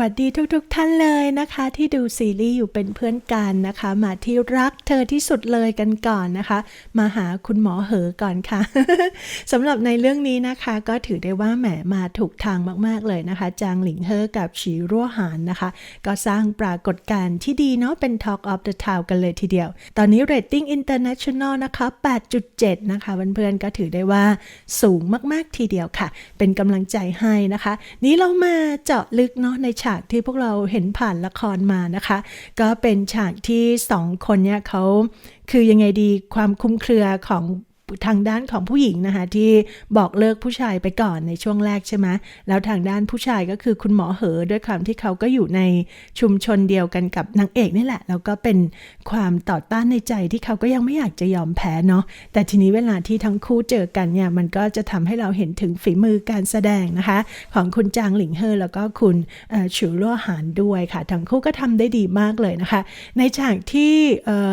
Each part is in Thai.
วัสดีทุกๆทท่านเลยนะคะ ที่ดูซีรีส์อยู่เป็นเพื่อนกันนะคะ มาที่รักเธอที่สุดเลยกันก่อนนะคะ มาหาคุณหมอเหอก่อนค่ะสำหรับในเรื่องนี้นะคะ ก็ถือได้ว่าแหมมาถูกทางมากๆเลยนะคะ จางหลิงเฮอกับฉีรั่วหานนะคะ ก็สร้างปรากฏการณ์ที่ดีเนาะเป็น Talk of the Town กันเลยทีเดียว ตอนนี้เรตติ้ง international นะคะ 8.7 นะคะเพื่อนๆก็ถือได้ว่าสูงมากๆทีเดียวค่ะ เป็นกำลังใจให้นะคะ นี้เรามาเจาะลึกเนาะในฉากที่พวกเราเห็นผ่านละครมานะคะ ก็เป็นฉากที่สองคนเนี่ยเขาคือยังไงดีความคุ้มเครือของ ทางด้านของผู้หญิงนะคะ ที่บอกเลิกผู้ชายไปก่อนในช่วงแรกใช่ไหมแล้วทางด้านผู้ชายก็คือคุณหมอเหอด้วยความที่เขาก็อยู่ในชุมชนเดียวกันกับนางเอกนี่แหละ แล้วก็เป็นความต่อต้านในใจที่เขาก็ยังไม่อยากจะยอมแพ้เนาะแต่ทีนี้เวลาที่ทั้งคู่เจอกันเนี่ยมันก็จะทำให้เราเห็นถึงฝีมือการแสดงนะคะ ของคุณจางหลิงเฮอแล้วก็คุณฉิวล่วหานด้วยค่ะทั้งคู่ก็ทำได้ดีมากเลยนะคะ ในฉากที่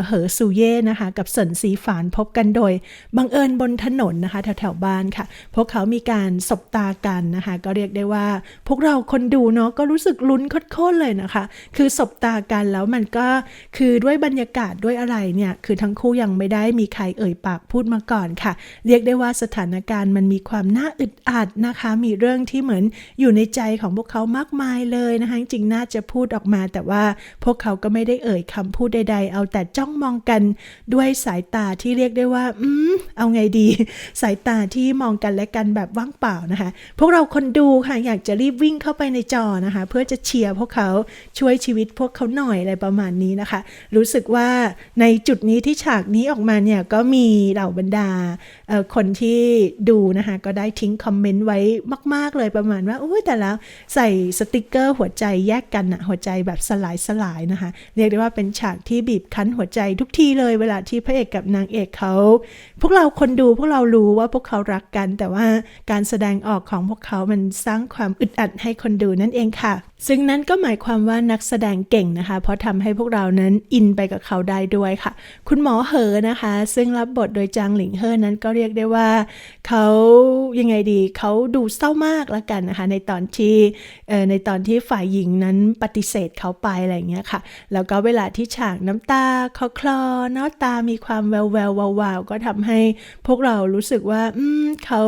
เหอซูเย่นะคะ กับเสินสีฝานพบกันโดยบังเอิญบนถนนนะคะแถวๆบ้านค่ะ พวกเขามีการสบตากันนะคะ ก็เรียกได้ว่า พวกเราคนดูเนาะก็รู้สึกลุ้นโคตรๆเลยนะคะ คือสบตากันแล้วมันก็คือด้วยบรรยากาศด้วยอะไรเนี่ยคือทั้งคู่ยังไม่ได้มีใครเอ่ยปากพูดมาก่อนค่ะ เรียกได้ว่าสถานการณ์มันมีความน่าอึดอัดนะคะ มีเรื่องที่เหมือนอยู่ในใจของพวกเขามากมายเลยนะคะจริงน่าจะพูดออกมาแต่ว่าพวกเขาก็ไม่ได้เอ่ยคำพูดใด ๆ เอาแต่จ้องมองกันด้วยสายตาที่เรียกได้ว่า อืมเอาไงดี สายตาที่มองกันและกันแบบว่างเปล่านะคะ พวกเราคนดูค่ะอยากจะรีบวิ่งเข้าไปในจอนะคะ เพื่อจะเชียร์พวกเขาช่วยชีวิตพวกเขาหน่อยอะไรประมาณนี้นะคะ รู้สึกว่าในจุดนี้ที่ฉากนี้ออกมาเนี่ยก็มีเหล่าบรรดาคนที่ดูนะคะก็ได้ทิ้งคอมเมนต์ไว้มาก ๆ เลยประมาณว่าโอ้ยแต่แล้วใส่สติกเกอร์หัวใจแยกกันอะหัวใจแบบสลายสลายนะคะ เรียกได้ว่าเป็นฉากที่บีบคั้นหัวใจทุกทีเลยเวลาที่พระเอกกับนางเอกเขา พวกเราคนดูพวกเรารู้ว่าพวกเขารักกัน แต่ว่าการแสดงออกของพวกเขามันสร้างความอึดอัดให้คนดูนั่นเองค่ะ ซึ่งนั้นก็หมายความว่านักแสดงเก่งนะคะ เพราะทำให้พวกเรานั้นอินไปกับเขาได้ด้วยค่ะ คุณหมอเหอนะคะ ซึ่งรับบทโดยจางหลิงเฮอนั้นก็เรียกได้ว่า เขายังไงดีเขาดูเศร้ามากละกันนะคะ ในตอนที่ในตอนที่ฝ่ายหญิงนั้นปฏิเสธเขาไปอะไรอย่างเงี้ยค่ะ แล้วก็เวลาที่ฉากน้ำตาคลอคลอๆเนาะตามีความแววแวววาวๆก็ทำให้พวกเรารู้สึกว่าอืมเขา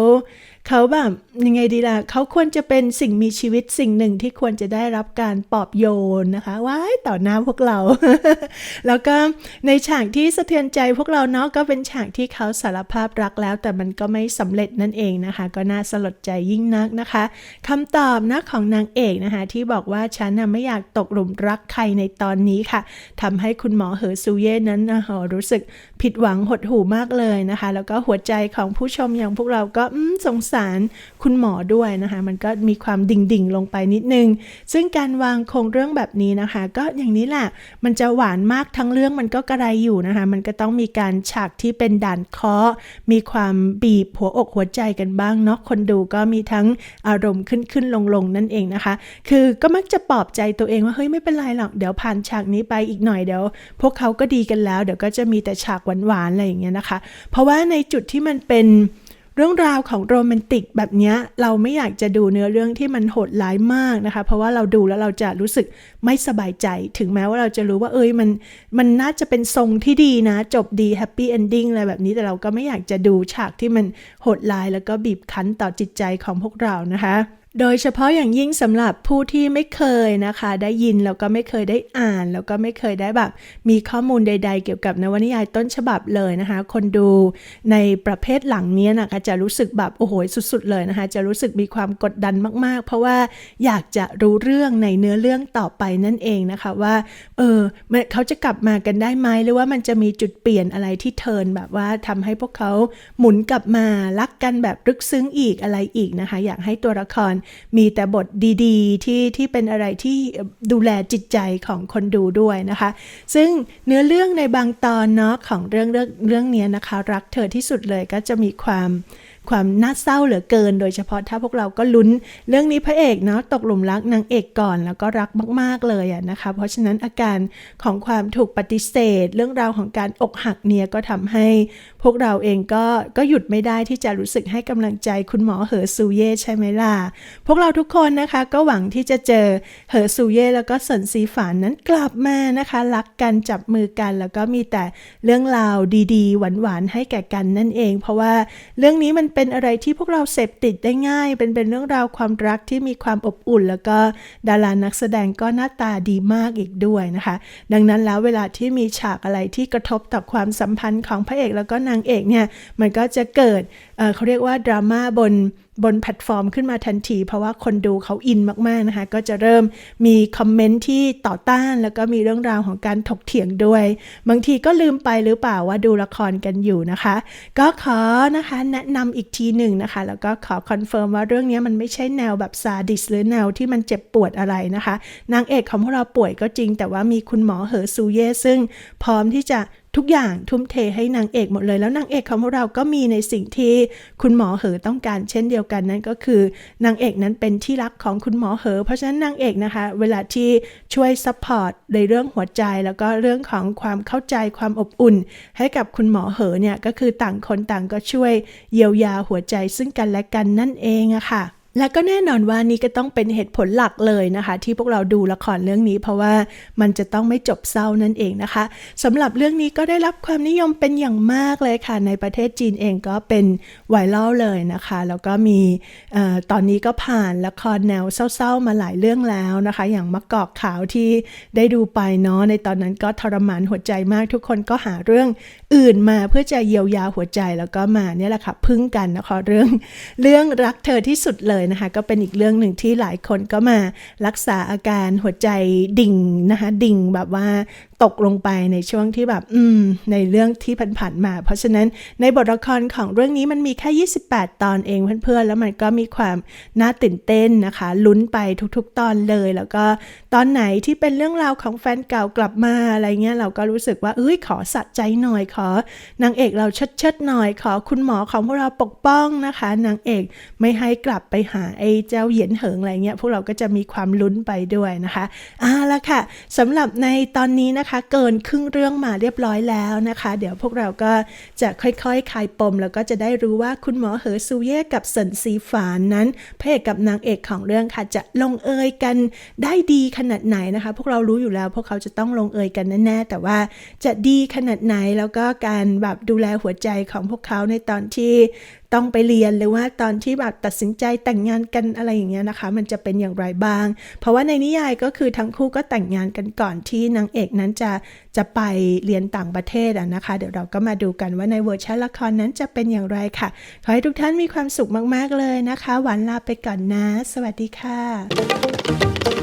เขาแบบยังไงดีล่ะเขาควรจะเป็นสิ่งมีชีวิตสิ่งหนึ่งที่ควรจะได้รับการปลอบโยนนะคะว้ายต่อหน้าพวกเรา แล้วก็ในฉากที่สะเทือนใจพวกเราเนาะก็เป็นฉากที่เขาสารภาพรักแล้ว แต่มันก็ไม่สำเร็จนั่นเองนะคะ ก็น่าสลดใจยิ่งนักนะคะคำตอบนะของนางเอกนะคะ ที่บอกว่าฉันนะไม่อยากตกหลุมรักใครในตอนนี้ค่ะทำให้คุณหมอเหอซูเย่นั้นนะรู้สึกผิดหวังหดหู่มากเลยนะคะ แล้วก็หัวใจของผู้ชมอย่างพวกเราก็อืมสงสารคุณหมอด้วยนะคะ มันก็มีความดิ่งๆ ลงไปนิดนึง ซึ่งการวางโครงเรื่องแบบนี้นะคะ ก็อย่างนี้แหละมันจะหวานมากทั้งเรื่องมันก็กระไรอยู่นะคะ มันก็ต้องมีการฉากที่เป็นด่านเคาะมีความบีบหัวอกหัวใจกันบ้างเนาะคนดูก็มีทั้งอารมณ์ขึ้นขึ้นลงลงๆนั่นเองนะคะ คือก็มักจะปลอบใจตัวเองว่าเฮ้ยไม่เป็นไรหรอกเดี๋ยวผ่านฉากนี้ไปอีกหน่อยเดี๋ยว พวกเขาก็ดีกันแล้ว เดี๋ยวก็จะมีแต่ฉากหวานๆอะไรอย่างเงี้ยนะคะ เพราะว่าในจุดที่มันเป็น เรื่องราวของโรแมนติกแบบนี้เราไม่อยากจะดูเนื้อเรื่องที่มันโหดร้ายมากนะคะ เพราะว่าเราดูแล้วเราจะรู้สึกไม่สบายใจ ถึงแม้ว่าเราจะรู้ว่าเอ้ยมันมันน่าจะเป็นทรงที่ดีนะ จบดีแฮปปี้เอนดิ้งอะไรแบบนี้แต่เราก็ไม่อยากจะดูฉากที่มันโหดร้ายแล้วก็บีบคั้นต่อจิตใจของพวกเรานะคะ โดยเฉพาะอย่างยิ่งสำหรับผู้ที่ไม่เคยนะคะ ได้ยินแล้วก็ไม่เคยได้อ่าน แล้วก็ไม่เคยได้แบบ มีข้อมูลใด ๆ เกี่ยวกับนวนิยายต้นฉบับเลยนะคะ คนดูในประเภทหลังนี้นะคะจะรู้สึกแบบโอ้โหสุด ๆ เลยนะคะ จะรู้สึกมีความกดดันมาก ๆ เพราะว่าอยากจะรู้เรื่องในเนื้อเรื่องต่อไปนั่นเองนะคะว่าเออเขาจะกลับมากันได้ไหมหรือว่ามันจะมีจุดเปลี่ยนอะไรที่เทินแบบว่าทำให้พวกเขาหมุนกลับมารักกันแบบลึกซึ้งอีกอะไรอีกนะคะ อยากให้ตัวละครมีแต่บทดีๆ ที่ที่เป็นอะไรที่ดูแลจิตใจของคนดูด้วยนะคะ ซึ่งเนื้อเรื่องในบางตอนเนาะของเรื่องเรื่องเรื่องนี้ยนะคะ รักเธอที่สุดเลยก็จะมีความความน่าเศร้าเหลือเกิน โดยเฉพาะถ้าพวกเราก็ลุ้นเรื่องนี้พระเอกเนาะตกหลุมรักนางเอกก่อนแล้วก็รักมาก ๆเลยอะนะคะ เพราะฉะนั้นอาการของความถูกปฏิเสธ เรื่องราวของการอกหักเนี่ยก็ทำให้ พวกเราเองก็ก็หยุดไม่ได้ที่จะรู้สึกให้กำลังใจคุณหมอเหอซูเย่ใช่ไหมล่ะ พวกเราทุกคนนะคะก็หวังที่จะเจอเหอซูเย่แล้วก็เซินซีฝานนั้นกลับมานะคะ รักกันจับมือกัน แล้วก็มีแต่เรื่องราวดีๆ หวานๆให้แก่กันนั่นเอง เพราะว่าเรื่องนี้มันเป็นอะไรที่พวกเราเสพติดได้ง่าย เป็นเป็นเรื่องราวความรักที่มีความอบอุ่น แล้วก็ดารานักแสดงก็หน้าตาดีมากอีกด้วยนะคะ ดังนั้นแล้วเวลาที่มีฉากอะไรที่กระทบต่อความสัมพันธ์ของพระเอกแล้วก็นางเอกเนี่ยมันก็จะเกิดเเขาเรียกว่าดราม่าบนบนแพลตฟอร์มขึ้นมาทันที เพราะว่าคนดูเขาอินมาก ๆ นะคะ ก็จะเริ่มมีคอมเมนต์ที่ต่อต้าน แล้วก็มีเรื่องราวของการถกเถียงด้วย บางทีก็ลืมไปหรือเปล่าว่าดูละครกันอยู่นะคะ ก็ขอนะคะแนะนำอีกทีหนึ่งนะคะ แล้วก็ขอคอนเฟิร์มว่าเรื่องนี้มันไม่ใช่แนวแบบซาดิสหรือแนวที่มันเจ็บปวดอะไรนะคะ นางเอกของพวกเราป่วยก็จริง แต่ว่ามีคุณหมอเหอซูเย่ซึ่งพร้อมที่จะ ทุกอย่างทุ่มเทให้นางเอกหมดเลย แล้วนางเอกของพวกเราก็มีในสิ่งที่คุณหมอเหอต้องการเช่นเดียวกันนั่นก็คือนางเอกนั้นเป็นที่รักของคุณหมอเหอ เพราะฉะนั้นนางเอกนะคะ เวลาที่ช่วยซัพพอร์ตในเรื่องหัวใจ แล้วก็เรื่องของความเข้าใจความอบอุ่น ให้กับคุณหมอเหอเนี่ยก็คือต่างคนต่างก็ช่วยเยียวยาหัวใจซึ่งกันและกันนั่นเองอะค่ะ และก็แน่นอนว่านี่ก็ต้องเป็นเหตุผลหลักเลยนะคะ ที่พวกเราดูละครเรื่องนี้ เพราะว่ามันจะต้องไม่จบเศร้านั่นเองนะคะสำหรับเรื่องนี้ก็ได้รับความนิยมเป็นอย่างมากเลยค่ะ ในประเทศจีนเองก็เป็นไวรัลเลยนะคะ แล้วก็มีออตอนนี้ก็ผ่านละครแนวเศร้าๆมาหลายเรื่องแล้วนะคะ อย่างมะกอกขาวที่ได้ดูไปเนาะในตอนนั้นก็ทรมานหัวใจมากทุกคนก็หาเรื่องอื่นมาเพื่อจะเยียวยาหัวใจแล้วก็มาเนี่ยแหละค่ะพึ่งกันนะคะเรื่องเรื่องรักเธอที่สุดเลยนะคะ ก็เป็นอีกเรื่องหนึ่งที่หลายคนก็มารักษาอาการหัวใจดิ่งนะคะ ดิ่งแบบว่าตกลงไปในช่วงที่แบบอืมในเรื่องที่ผ่านๆมา เพราะฉะนั้นในบทละครของเรื่องนี้มันมีแค่ 28 ตอนเองเพื่อนๆ แล้วมันก็มีความน่าตื่นเต้นนะคะ ลุ้นไปทุกๆ ตอนเลย แล้วก็ตอนไหนที่เป็นเรื่องราวของแฟนเก่ากลับมาอะไรเงี้ยเราก็รู้สึกว่าเอ้ยขอสะใจหน่อยขอนางเอกเราเชิดๆหน่อยขอคุณหมอของพวกเราปกป้องนะคะ นางเอกไม่ให้กลับไปหาไอ้เจ้าเหยียนเหิงอะไรเงี้ยพวกเราก็จะมีความลุ้นไปด้วยนะคะอ่าละค่ะสำหรับในตอนนี้นะคะ เกินครึ่งเรื่องมาเรียบร้อยแล้วนะคะ เดี๋ยวพวกเราก็จะค่อยๆคลายปม แล้วก็จะได้รู้ว่าคุณหมอเหอซูเย่กับเซินซีฝานนั้นพระเอกกับนางเอกของเรื่องค่ะจะลงเอยกันได้ดีขนาดไหนนะคะ พวกเรารู้อยู่แล้ว พวกเขาจะต้องลงเอยกันแน่ๆแต่ว่าจะดีขนาดไหนแล้วก็การแบบดูแลหัวใจของพวกเขาในตอนที่ ต้องไปเรียนหรือว่าตอนที่แบบตัดสินใจแต่งงานกันอะไรอย่างเงี้ยนะคะ มันจะเป็นอย่างไรบ้าง เพราะว่าในนิยายก็คือทั้งคู่ก็แต่งงานกันก่อนที่นางเอกนั้นจะจะไปเรียนต่างประเทศอะนะคะ เดี๋ยวเราก็มาดูกันว่าในเวอร์ชันละครนั้นจะเป็นอย่างไรค่ะ ขอให้ทุกท่านมีความสุขมาก ๆ เลยนะคะ หวานลาไปก่อนนะ สวัสดีค่ะ